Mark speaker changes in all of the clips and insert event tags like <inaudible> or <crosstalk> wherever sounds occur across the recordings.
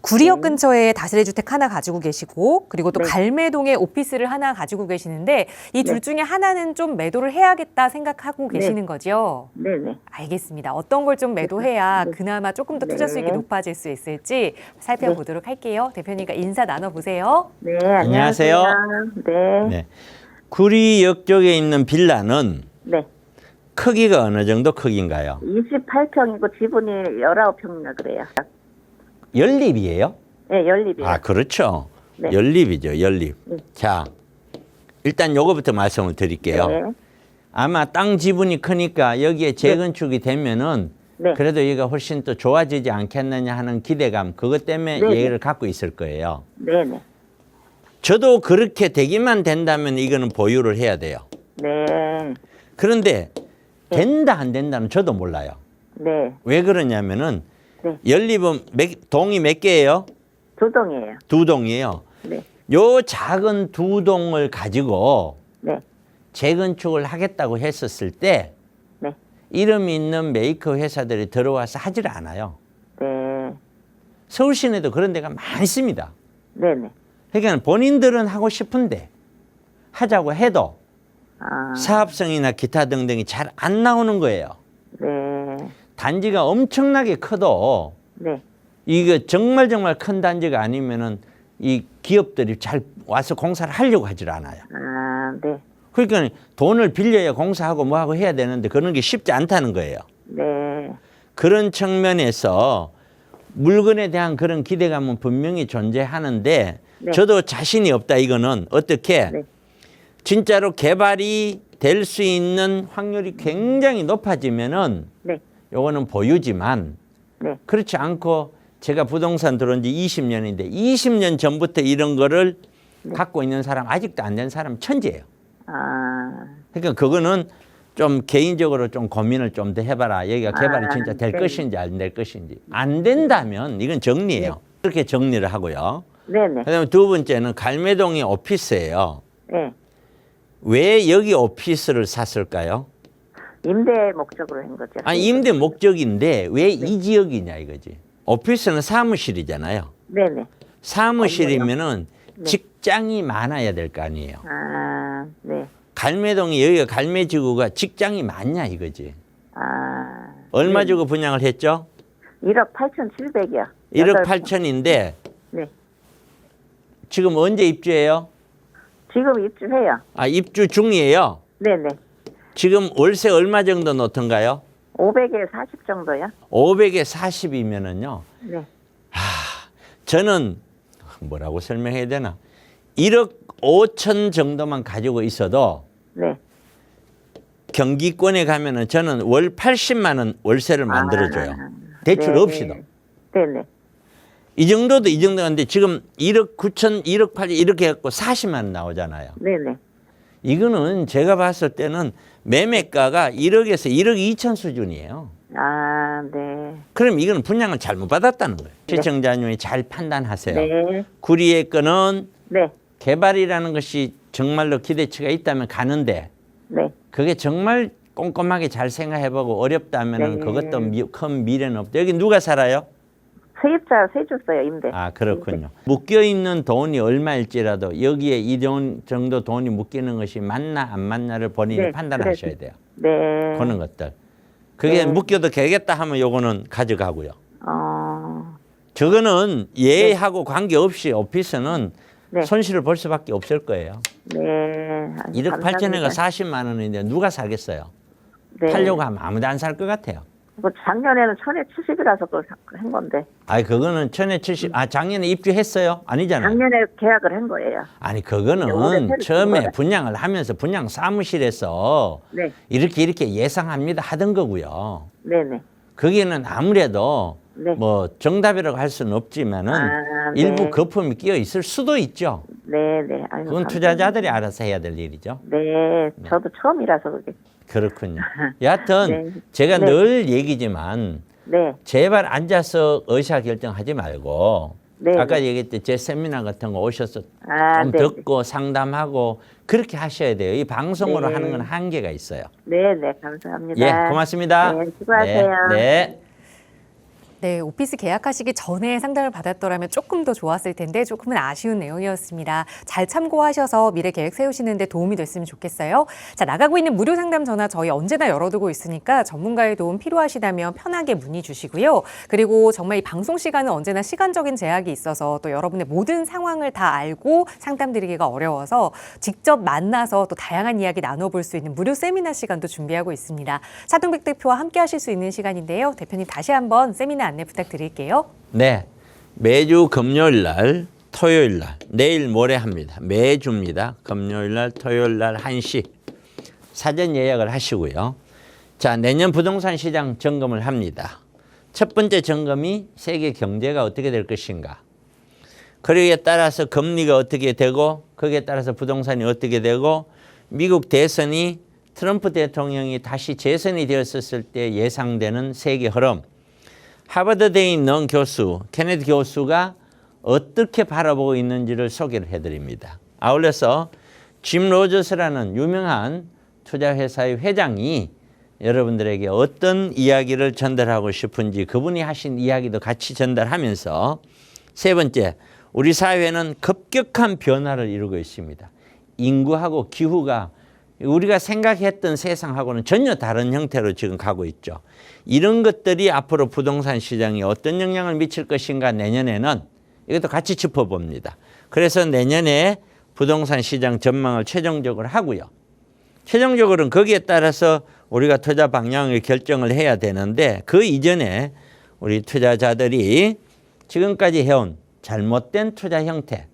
Speaker 1: 구리역
Speaker 2: 네.
Speaker 1: 근처에 다세대 주택 하나 가지고 계시고 그리고 또
Speaker 2: 네.
Speaker 1: 갈매동에 오피스를 하나 가지고 계시는데 이 둘
Speaker 2: 네.
Speaker 1: 중에 하나는 좀 매도를 해야겠다 생각하고
Speaker 2: 네.
Speaker 1: 계시는 거죠?
Speaker 2: 네네.
Speaker 1: 알겠습니다. 어떤 걸 좀 매도해야
Speaker 2: 네.
Speaker 1: 그나마 조금 더 투자 수익이
Speaker 2: 네.
Speaker 1: 높아질 수 있을지 살펴보도록 할게요. 대표님과 인사 나눠보세요.
Speaker 2: 네,
Speaker 3: 안녕하세요.
Speaker 2: 안녕하세요. 네.
Speaker 3: 네. 구리역 쪽에 있는 빌라는
Speaker 2: 네.
Speaker 3: 크기가 어느 정도 크기인가요?
Speaker 2: 28평이고 지분이 19평이나 그래요.
Speaker 3: 연립이에요?
Speaker 2: 네, 연립이에요.
Speaker 3: 아, 그렇죠.
Speaker 2: 네.
Speaker 3: 연립이죠, 연립.
Speaker 2: 네.
Speaker 3: 자, 일단 요거부터 말씀을 드릴게요.
Speaker 2: 네.
Speaker 3: 아마 땅 지분이 크니까 여기에 재건축이 되면은
Speaker 2: 네.
Speaker 3: 그래도 여기가 훨씬 또 좋아지지 않겠느냐 하는 기대감, 그것 때문에
Speaker 2: 네, 네.
Speaker 3: 얘기를 갖고 있을 거예요.
Speaker 2: 네 네.
Speaker 3: 저도 그렇게 되기만 된다면 이거는 보유를 해야 돼요.
Speaker 2: 네.
Speaker 3: 그런데 된다 안 된다는 저도 몰라요.
Speaker 2: 네.
Speaker 3: 왜 그러냐면은
Speaker 2: 네.
Speaker 3: 연립은 몇- 동이 몇 개예요?
Speaker 2: 두 동이에요.
Speaker 3: 두 동이에요.
Speaker 2: 네.
Speaker 3: 요 작은 두 동을 가지고
Speaker 2: 네.
Speaker 3: 재건축을 하겠다고 했었을 때
Speaker 2: 네.
Speaker 3: 이름 있는 메이커 회사들이 들어와서 하질 않아요.
Speaker 2: 네.
Speaker 3: 서울 시내도 그런 데가 많습니다.
Speaker 2: 네 네.
Speaker 3: 그러니까 본인들은 하고 싶은데 하자고 해도
Speaker 2: 아.
Speaker 3: 사업성이나 기타 등등이 잘 안 나오는 거예요.
Speaker 2: 네.
Speaker 3: 단지가 엄청나게 커도
Speaker 2: 네.
Speaker 3: 이거 정말 정말 큰 단지가 아니면은 이 기업들이 잘 와서 공사를 하려고 하질 않아요.
Speaker 2: 아, 네.
Speaker 3: 그러니까 돈을 빌려야 공사하고 뭐하고 해야 되는데 그런 게 쉽지 않다는 거예요.
Speaker 2: 네.
Speaker 3: 그런 측면에서 물건에 대한 그런 기대감은 분명히 존재하는데
Speaker 2: 네.
Speaker 3: 저도 자신이 없다 이거는 어떻게
Speaker 2: 네.
Speaker 3: 진짜로 개발이 될 수 있는 확률이 굉장히 높아지면은
Speaker 2: 네.
Speaker 3: 요거는 보유지만
Speaker 2: 네.
Speaker 3: 그렇지 않고 제가 부동산 들어온 지 20년인데 20년 전부터 이런 거를
Speaker 2: 네.
Speaker 3: 갖고 있는 사람 아직도 안 된 사람 천지예요.
Speaker 2: 아.
Speaker 3: 그러니까 그거는 좀 개인적으로 좀 고민을 좀 더 해봐라. 여기가 개발이
Speaker 2: 아,
Speaker 3: 진짜 될
Speaker 2: 네.
Speaker 3: 것인지 안 될 것인지. 안 된다면 이건 정리예요. 그렇게 정리를 하고요.
Speaker 2: 네네.
Speaker 3: 그다음에 두 번째는 갈매동이 오피스예요.
Speaker 2: 네.
Speaker 3: 왜 여기 오피스를 샀을까요?
Speaker 2: 임대 목적으로 한 거죠.
Speaker 3: 아니 임대 목적인데 왜 이 지역이냐 이거지. 오피스는 사무실이잖아요.
Speaker 2: 네네.
Speaker 3: 사무실이면은
Speaker 2: 네.
Speaker 3: 직장이 많아야 될 거 아니에요.
Speaker 2: 아, 네.
Speaker 3: 갈매동이 여기가 갈매지구가 직장이 많냐 이거지.
Speaker 2: 아.
Speaker 3: 얼마
Speaker 2: 네.
Speaker 3: 주고 분양을 했죠?
Speaker 2: 1억 8,700이요.
Speaker 3: 1억 8천인데
Speaker 2: 네.
Speaker 3: 지금 언제 입주해요?
Speaker 2: 지금 입주해요.
Speaker 3: 아 입주 중이에요.
Speaker 2: 네네.
Speaker 3: 지금 월세 얼마 정도 놓던가요?
Speaker 2: 500에 40 정도요?
Speaker 3: 500에 40이면은요.
Speaker 2: 네.
Speaker 3: 저는 뭐라고 설명해야 되나? 1억 5천 정도만 가지고 있어도
Speaker 2: 네.
Speaker 3: 경기권에 가면은 저는 월 80만 원 월세를 만들어 줘요.
Speaker 2: 아,
Speaker 3: 대출
Speaker 2: 네.
Speaker 3: 없이도.
Speaker 2: 네 네.
Speaker 3: 이 정도도 이 정도인데 지금 1억 9천, 1억 8 이렇게 해갖고 40만 원 나오잖아요.
Speaker 2: 네 네.
Speaker 3: 이거는 제가 봤을 때는 매매가가 1억에서 1억 2천 수준이에요.
Speaker 2: 아, 네.
Speaker 3: 그럼 이거는 분양을 잘못 받았다는 거예요. 시청자님이 잘 판단하세요.
Speaker 2: 네.
Speaker 3: 구리의 건은
Speaker 2: 네.
Speaker 3: 개발이라는 것이 정말로 기대치가 있다면 가는데
Speaker 2: 네.
Speaker 3: 그게 정말 꼼꼼하게 잘 생각해보고 어렵다면
Speaker 2: 네.
Speaker 3: 그것도 미- 큰 미래는 없다. 여기 누가 살아요?
Speaker 2: 세입자 세 줬어요, 임대.
Speaker 3: 아 그렇군요. 묶여 있는 돈이 얼마일지라도 여기에 이돈 정도 돈이 묶이는 것이 맞나 안 맞나를 본인이
Speaker 2: 네,
Speaker 3: 판단하셔야 돼요.
Speaker 2: 네.
Speaker 3: 그런 것들. 그게
Speaker 2: 네.
Speaker 3: 묶여도 되겠다 하면 요거는 가져가고요.
Speaker 2: 어,
Speaker 3: 저거는 예하고 관계없이 오피스는
Speaker 2: 네.
Speaker 3: 손실을 볼 수밖에 없을 거예요.
Speaker 2: 네. 아주
Speaker 3: 1억 8천에가
Speaker 2: 감사합니다.
Speaker 3: 40만 원인데 누가 사겠어요?
Speaker 2: 네.
Speaker 3: 팔려고 하면 아무도 안 살 것 같아요.
Speaker 2: 뭐 작년에는 천에 70이라서 그걸 사- 한 건데.
Speaker 3: 아니 그거는 천에 70. 아 작년에 입주했어요? 아니잖아요.
Speaker 2: 작년에 계약을 한 거예요.
Speaker 3: 아니
Speaker 2: 네,
Speaker 3: 그거는
Speaker 2: 새로
Speaker 3: 처음에. 분양을 하면서 분양 사무실에서
Speaker 2: 네.
Speaker 3: 이렇게 이렇게 예상합니다 하던 거고요.
Speaker 2: 네네.
Speaker 3: 거기는 아무래도
Speaker 2: 네.
Speaker 3: 뭐 정답이라고 할 수는 없지만은
Speaker 2: 아, 네.
Speaker 3: 일부 거품이 끼어 있을 수도 있죠.
Speaker 2: 네네. 아유,
Speaker 3: 그건
Speaker 2: 감사합니다.
Speaker 3: 투자자들이 알아서 해야 될 일이죠.
Speaker 2: 네. 저도 처음이라서 그게.
Speaker 3: 그렇군요. <laughs> 여하튼
Speaker 2: 네.
Speaker 3: 제가
Speaker 2: 네.
Speaker 3: 늘 얘기지만
Speaker 2: 네.
Speaker 3: 제발 앉아서 의사 결정하지 말고
Speaker 2: 네,
Speaker 3: 아까
Speaker 2: 네.
Speaker 3: 얘기했듯이 제 세미나 같은 거 오셔서
Speaker 2: 아,
Speaker 3: 좀
Speaker 2: 네.
Speaker 3: 듣고 상담하고 그렇게 하셔야 돼요. 이 방송으로
Speaker 2: 네.
Speaker 3: 하는 건 한계가 있어요.
Speaker 2: 네 네. 감사합니다.
Speaker 3: 예, 고맙습니다.
Speaker 2: 네, 수고하세요.
Speaker 3: 네. 네.
Speaker 1: 네, 오피스 계약하시기 전에 상담을 받았더라면 조금 더 좋았을 텐데 조금은 아쉬운 내용이었습니다. 잘 참고하셔서 미래 계획 세우시는데 도움이 됐으면 좋겠어요. 자, 나가고 있는 무료 상담 전화 저희 언제나 열어두고 있으니까 전문가의 도움 필요하시다면 편하게 문의 주시고요. 그리고 정말 이 방송 시간은 언제나 시간적인 제약이 있어서 또 여러분의 모든 상황을 다 알고 상담 드리기가 어려워서 직접 만나서 또 다양한 이야기 나눠볼 수 있는 무료 세미나 시간도 준비하고 있습니다. 차동백 대표와 함께 하실 수 있는 시간인데요. 대표님 다시 한번 세미나 안내 부탁드릴게요.
Speaker 3: 네. 매주 금요일 날, 토요일 날, 내일 모레 합니다. 매주입니다. 금요일 날, 토요일 날 1시 사전 예약을 하시고요. 자, 내년 부동산 시장 점검을 합니다. 첫 번째 점검이 세계 경제가 어떻게 될 것인가. 그러기에 따라서 금리가 어떻게 되고 거기에 따라서 부동산이 어떻게 되고 미국 대선이 트럼프 대통령이 다시 재선이 되었을 때 예상되는 세계 흐름 하버드대에 있는 교수 케네디 교수가 어떻게 바라보고 있는지를 소개를 해드립니다. 아울러서 짐 로저스라는 유명한 투자회사의 회장이 여러분들에게 어떤 이야기를 전달하고 싶은지 그분이 하신 이야기도 같이 전달하면서 세 번째, 우리 사회는 급격한 변화를 이루고 있습니다. 인구하고 기후가 우리가 생각했던 세상하고는 전혀 다른 형태로 지금 가고 있죠. 이런 것들이 앞으로 부동산 시장에 어떤 영향을 미칠 것인가 내년에는 이것도 같이 짚어봅니다. 그래서 내년에 부동산 시장 전망을 최종적으로 하고요. 최종적으로는 거기에 따라서 우리가 투자 방향을 결정을 해야 되는데 그 이전에 우리 투자자들이 지금까지 해온 잘못된 투자 형태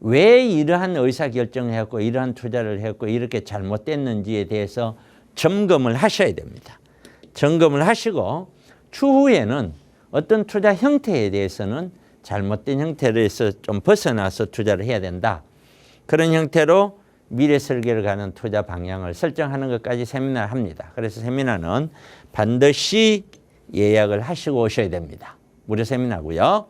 Speaker 3: 왜 이러한 의사 결정을 했고 이러한 투자를 했고 이렇게 잘못됐는지에 대해서 점검을 하셔야 됩니다. 점검을 하시고 추후에는 어떤 투자 형태에 대해서는 잘못된 형태에서 좀 벗어나서 투자를 해야 된다. 그런 형태로 미래 설계를 가는 투자 방향을 설정하는 것까지 세미나를 합니다. 그래서 세미나는 반드시 예약을 하시고 오셔야 됩니다. 무료 세미나고요.